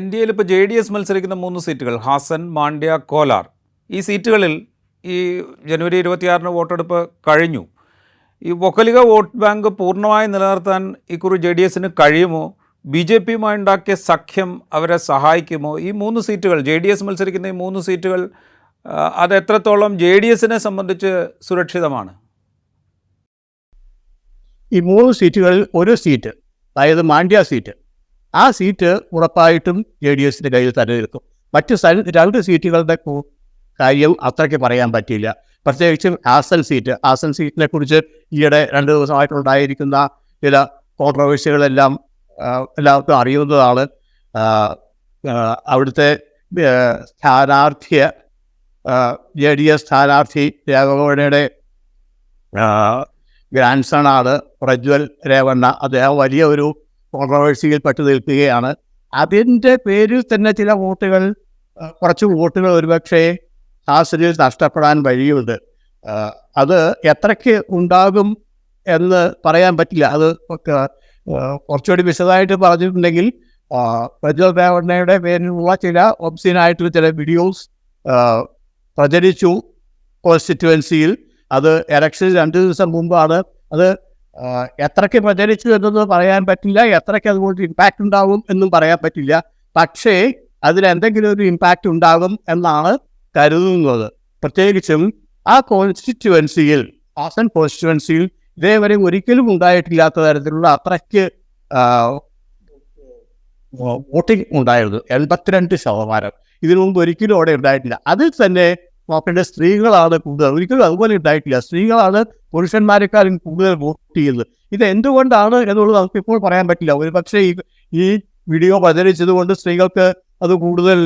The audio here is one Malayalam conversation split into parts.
ഇന്ത്യയിൽ ഇപ്പോൾ ജെ ഡി എസ് മത്സരിക്കുന്ന മൂന്ന് സീറ്റുകൾ ഹാസൻ മാണ്ഡ്യ കോലാർ. ഈ സീറ്റുകളിൽ ഈ ജനുവരി ഇരുപത്തിയാറിന് വോട്ടെടുപ്പ് കഴിഞ്ഞു. ഈ വൊക്കലിക വോട്ട് ബാങ്ക് പൂർണമായി നിലനിർത്താൻ ഇക്കുറി ജെ ഡി എസിന് കഴിയുമോ? ബി ജെ പിയുമായി ഉണ്ടാക്കിയ സഖ്യം അവരെ സഹായിക്കുമോ? ഈ മൂന്ന് സീറ്റുകൾ ജെ ഡി എസ് മത്സരിക്കുന്ന ഈ മൂന്ന് സീറ്റുകൾ അത് എത്രത്തോളം ജെ ഡി എസിനെ സംബന്ധിച്ച് സുരക്ഷിതമാണ്? ഈ മൂന്ന് സീറ്റുകളിൽ ഒരു സീറ്റ് അതായത് മാണ്ഡ്യ സീറ്റ് ആ സീറ്റ് ഉറപ്പായിട്ടും ജെ ഡി എസിന്റെ കയ്യിൽ തന്നെ നിൽക്കും. മറ്റ് രണ്ട് സീറ്റുകളുടെ കാര്യം അത്രയ്ക്ക് പറയാൻ പറ്റില്ല പ്രത്യേകിച്ചും ഹാസൽ സീറ്റ്. ഹാസൽ സീറ്റിനെ കുറിച്ച് ഈയിടെ രണ്ട് ദിവസമായിട്ടുണ്ടായിരിക്കുന്ന ചില കോൺട്രവേഴ്സികളെല്ലാം എല്ലാവർക്കും അറിയുന്നതാണ്. അവിടുത്തെ സ്ഥാനാർത്ഥിയെ ജെ ഡി എസ് സ്ഥാനാർത്ഥി രാഘവഗൗഡയുടെ ഗ്രാൻഡ് സൺ ആണ് പ്രജ്വൽ രേവണ്ണ. അദ്ദേഹം വലിയ ഒരു കോൺട്രവേഴ്സിയിൽ പെട്ടു നിൽക്കുകയാണ്. അതിന്റെ പേരിൽ തന്നെ ചില വോട്ടുകൾ കുറച്ച് വോട്ടുകൾ ഒരുപക്ഷെ ഹാസനിൽ നഷ്ടപ്പെടാൻ വഴിയുണ്ട്. അത് എത്രയ്ക്ക് ഉണ്ടാകും എന്ന് പറയാൻ പറ്റില്ല. അത് കുറച്ചുകൂടി വിശദമായിട്ട് പറഞ്ഞിട്ടുണ്ടെങ്കിൽ പ്രജ്വൽ രേവണ്ണയുടെ പേരിലുള്ള ചില ഒബ്സീനായിട്ടുള്ള ചില വീഡിയോസ് പ്രചരിച്ചു. കോൺസ്റ്റിറ്റുവൻസിയിൽ അത് എലക്ഷൻ രണ്ട് ദിവസം മുമ്പാണ് അത് എത്രയ്ക്ക് പ്രചരിച്ചു എന്നൊന്നും പറയാൻ പറ്റില്ല എത്രയ്ക്ക് അതുകൊണ്ട് ഇമ്പാക്റ്റ് ഉണ്ടാകും എന്നും പറയാൻ പറ്റില്ല. പക്ഷേ അതിലെന്തെങ്കിലും ഒരു ഇമ്പാക്റ്റ് ഉണ്ടാകും എന്നാണ് കരുതുന്നത്. പ്രത്യേകിച്ചും ആ കോൺസ്റ്റിറ്റുവൻസിയിൽ ഹാസൻ കോൺസ്റ്റിറ്റുവൻസിയിൽ ഇതേവരെ ഒരിക്കലും ഉണ്ടായിട്ടില്ലാത്ത തരത്തിലുള്ള അത്രയ്ക്ക് വോട്ടിംഗ് ഉണ്ടായിരുന്നു. എൺപത്തിരണ്ട് ശതമാനം. ഇതിനു മുമ്പ് ഒരിക്കലും അവിടെ ഉണ്ടായിട്ടില്ല. അതിൽ തന്നെ നോക്കേണ്ട സ്ത്രീകളാണ് കൂടുതൽ. ഒരിക്കലും അതുപോലെ ഉണ്ടായിട്ടില്ല. സ്ത്രീകളാണ് പുരുഷന്മാരെക്കാളും കൂടുതൽ വോട്ട് ചെയ്യുന്നത്. ഇത് എന്തുകൊണ്ടാണ് എന്നുള്ളത് നമുക്ക് ഇപ്പോൾ പറയാൻ പറ്റില്ല. ഒരു പക്ഷേ ഈ ഈ വീഡിയോ പ്രചരിച്ചത് കൊണ്ട് സ്ത്രീകൾക്ക് അത് കൂടുതൽ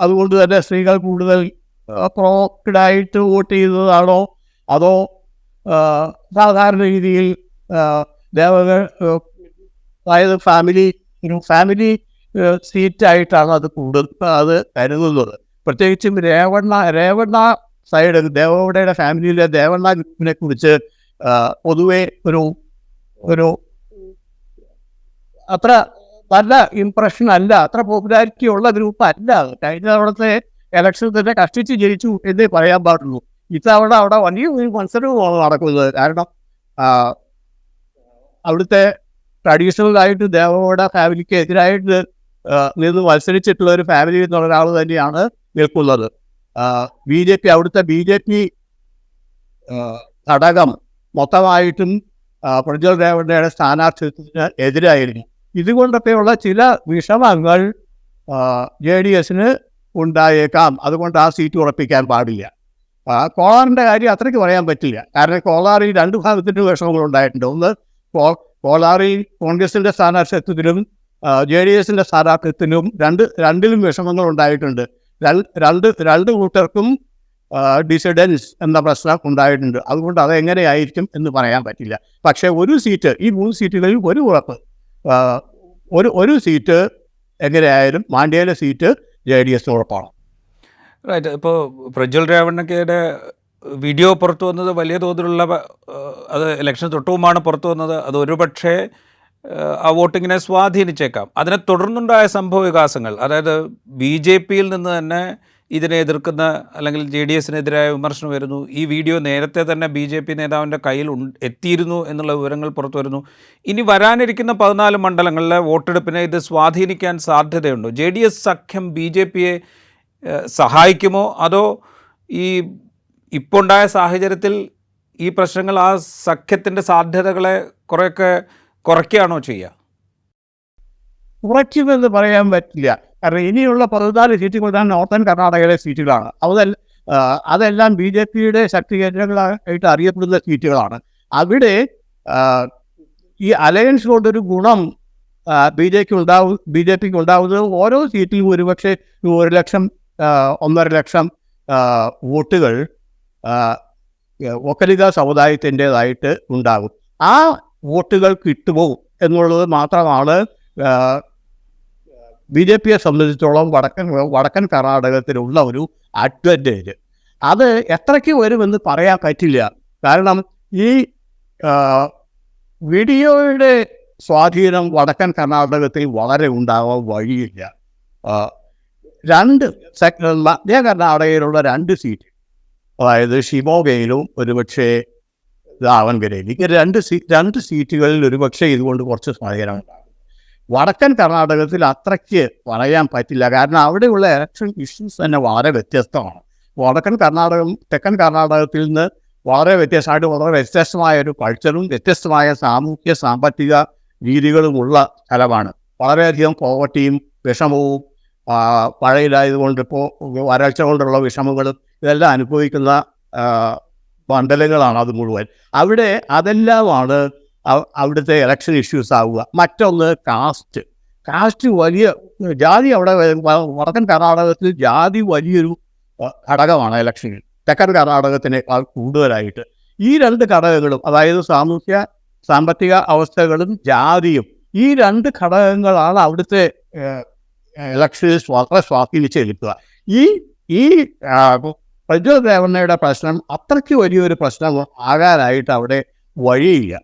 അതുകൊണ്ട് തന്നെ സ്ത്രീകൾ കൂടുതൽ പ്രോക്ഡായിട്ട് വോട്ട് ചെയ്തതാണോ അതോ സാധാരണ രീതിയിൽ ദേവകൾ അതായത് ഫാമിലി ഒരു ഫാമിലി സീറ്റായിട്ടാണ് അത് കൂടുതൽ അത് കരുതുന്നത്. പ്രത്യേകിച്ചും രേവണ്ണ രേവണ്ണ സൈഡ് ദേവഗൗഡയുടെ ഫാമിലിയിലെ ദേവണ്ണ ഗ്രൂപ്പിനെ കുറിച്ച് പൊതുവെ ഒരു ഒരു അത്ര നല്ല ഇംപ്രഷൻ അല്ല. അത്ര പോപ്പുലാരിറ്റി ഉള്ള ഗ്രൂപ്പ് അല്ല. കഴിഞ്ഞ തവണത്തെ ഇലക്ഷൻ തന്നെ കഷ്ടിച്ച് ജയിച്ചു എന്നേ പറയാൻ പാടുള്ളൂ. ഇത്തവണ അവിടെ വലിയ ഒരു മത്സരവുമാണ് നടക്കുന്നത്. കാരണം അവിടുത്തെ ട്രഡീഷണൽ ആയിട്ട് ദേവഗൗഡ ഫാമിലിക്ക് എതിരായിട്ട് നിന്ന് മത്സരിച്ചിട്ടുള്ള ഒരു ഫാമിലി എന്നുള്ള ഒരാൾ തന്നെയാണ് നിൽക്കുന്നത്. ബി ജെ പി അവിടുത്തെ ബി ജെ പി ഘടകം മൊത്തമായിട്ടും പ്രജ്വൽ രേവണ്ണയുടെ സ്ഥാനാർത്ഥിത്വത്തിന് എതിരായിരുന്നു. ഇതുകൊണ്ടൊക്കെയുള്ള ചില വിഷമങ്ങൾ ജെ ഡി എസിന് ഉണ്ടായേക്കാം. അതുകൊണ്ട് ആ സീറ്റ് ഉറപ്പിക്കാൻ പാടില്ല. കോളാറിന്റെ കാര്യം അത്രയ്ക്ക് പറയാൻ പറ്റില്ല. കാരണം കോളാറിൽ രണ്ട് ഭാഗത്തിന്റെ വിഷമങ്ങൾ ഉണ്ടായിട്ടുണ്ട്. ഒന്ന് കോളാറിൽ കോൺഗ്രസിന്റെ സ്ഥാനാർത്ഥിത്വത്തിലും ജെ ഡി എസിന്റെ സ്ഥാനാർത്ഥിത്വത്തിലും രണ്ട് രണ്ടിലും വിഷമങ്ങൾ ഉണ്ടായിട്ടുണ്ട്. രണ്ട് രണ്ട് കൂട്ടർക്കും ഡിസിഡൻസ് എന്ന പ്രശ്നം ഉണ്ടായിട്ടുണ്ട്. അതുകൊണ്ട് അതെങ്ങനെയായിരിക്കും എന്ന് പറയാൻ പറ്റില്ല. പക്ഷേ ഒരു സീറ്റ് ഈ മൂന്ന് സീറ്റുകളിൽ ഒരു ഉറപ്പ് ഒരു ഒരു സീറ്റ് എങ്ങനെയായാലും മാണ്ഡ്യയിലെ സീറ്റ് ജെ ഡി എസ് ഉറപ്പാണ്. റൈറ്റ് ഇപ്പോൾ പ്രജ്വൽ രേവണ്ണക്കയുടെ വീഡിയോ പുറത്തു വന്നത് വലിയ തോതിലുള്ള അത് ഇലക്ഷൻ തൊട്ടുമുമ്പാണ് പുറത്തു വന്നത്. അത് ഒരുപക്ഷേ ആ വോട്ടിങ്ങിനെ സ്വാധീനിച്ചേക്കാം. അതിനെ തുടർന്നുണ്ടായ സംഭവ വികാസങ്ങൾ അതായത് ബി ജെ പിയിൽ നിന്ന് തന്നെ ഇതിനെ എതിർക്കുന്ന അല്ലെങ്കിൽ ജെ ഡി എസിനെതിരായ വിമർശനം വരുന്നു. ഈ വീഡിയോ നേരത്തെ തന്നെ ബി ജെ പി നേതാവിന്റെ കയ്യിൽ എത്തിയിരുന്നു എന്നുള്ള വിവരങ്ങൾ പുറത്തു വരുന്നു. ഇനി വരാനിരിക്കുന്ന പതിനാല് മണ്ഡലങ്ങളിലെ വോട്ടെടുപ്പിനെ ഇത് സ്വാധീനിക്കാൻ സാധ്യതയുണ്ടോ? ജെ ഡി എസ് സഖ്യം ബി ജെ പിയെ സഹായിക്കുമോ? അതോ ഈ ഇപ്പോണ്ടായ സാഹചര്യത്തിൽ ഈ പ്രശ്നങ്ങൾ ആ സഖ്യത്തിന്റെ സാധ്യതകളെ കുറേയൊക്കെ കുറയ്ക്കുകയാണോ ചെയ്യുക? കുറയ്ക്കുമെന്ന് പറയാൻ പറ്റില്ല. കാരണം ഇനിയുള്ള പതിനാല് സീറ്റുകൾ തന്നെ നോർത്തേൺ കർണാടകയിലെ സീറ്റുകളാണ്. അതല്ല അതെല്ലാം ബി ജെ പിയുടെ ശക്തി കേന്ദ്രങ്ങളായിട്ട് അറിയപ്പെടുന്ന സീറ്റുകളാണ്. അവിടെ ഈ അലയൻസ് കൊണ്ടൊരു ഗുണം ബി ജെക്ക് ഉണ്ടാവും ബി ജെ പിക്ക് ഉണ്ടാവുന്നത് ഓരോ സീറ്റിലും ഒരുപക്ഷെ ഒരു ലക്ഷം ഒന്നര ലക്ഷം വോട്ടുകൾ ഒക്കലിത സമുദായത്തിന്റെതായിട്ട് ഉണ്ടാകും. ആ വോട്ടുകൾ കിട്ടുമോ എന്നുള്ളത് മാത്രമാണ് ബി ജെ പിയെ സംബന്ധിച്ചോളം വടക്കൻ വടക്കൻ കർണാടകത്തിലുള്ള ഒരു അഡ്വന്റേജ്. അത് എത്രയ്ക്ക് വരുമെന്ന് പറയാൻ പറ്റില്ല. കാരണം ഈ വീഡിയോയുടെ സ്വാധീനം വടക്കൻ കർണാടകത്തിൽ വളരെ ഉണ്ടാവാൻ വഴിയില്ല. രണ്ട് മധ്യ കർണാടകയിലുള്ള രണ്ട് സീറ്റ് അതായത് ഷിമോഗയിലും ഒരുപക്ഷെ ദാവൻഗരയിലും എനിക്ക് രണ്ട് സീ രണ്ട് സീറ്റുകളിൽ ഒരു പക്ഷേ ഇതുകൊണ്ട് കുറച്ച് സ്വാധീനം വടക്കൻ കർണാടകത്തിൽ അത്രയ്ക്ക് പറയാൻ പറ്റില്ല. കാരണം അവിടെയുള്ള ഇലക്ഷൻ ഇഷ്യൂസ് തന്നെ വളരെ വ്യത്യസ്തമാണ്. വടക്കൻ കർണാടകം തെക്കൻ കർണാടകത്തിൽ നിന്ന് വളരെ വ്യത്യസ്തമായിട്ട് വളരെ വ്യത്യസ്തമായ ഒരു കൾച്ചറും വ്യത്യസ്തമായ സാമൂഹ്യ സാമ്പത്തിക രീതികളുമുള്ള സ്ഥലമാണ്. വളരെയധികം പോവർട്ടിയും വിഷമവും പഴയതായതുകൊണ്ട് ഇപ്പോൾ വരൾച്ച കൊണ്ടുള്ള വിഷമങ്ങളും ഇതെല്ലാം അനുഭവിക്കുന്ന മണ്ഡലങ്ങളാണ് അത് മുഴുവൻ. അവിടെ അതെല്ലാമാണ് അവ- അവിടുത്തെ ഇലക്ഷൻ ഇഷ്യൂസ് ആവുക. മറ്റൊന്ന് കാസ്റ്റ് കാസ്റ്റ് വലിയ ജാതി അവിടെ വടക്കൻ കർണാടകത്തിൽ ജാതി വലിയൊരു ഘടകമാണ് ഇലക്ഷനിൽ തെക്കൻ കർണാടകത്തിനേക്കാൾ കൂടുതലായിട്ട്. ഈ രണ്ട് ഘടകങ്ങളും അതായത് സാമൂഹ്യ സാമ്പത്തിക അവസ്ഥകളും ജാതിയും ഈ രണ്ട് ഘടകങ്ങളാണ് അവിടുത്തെ ഇലക്ഷനിൽ വളരെ സ്വാധീനിച്ചെടുക്കുക ഈ ഈ പ്രജ്വൽ രേവണ്ണയുടെ പ്രശ്നം അത്രയ്ക്ക് വലിയൊരു പ്രശ്നം ആകാനായിട്ട് അവിടെ വഴിയില്ല.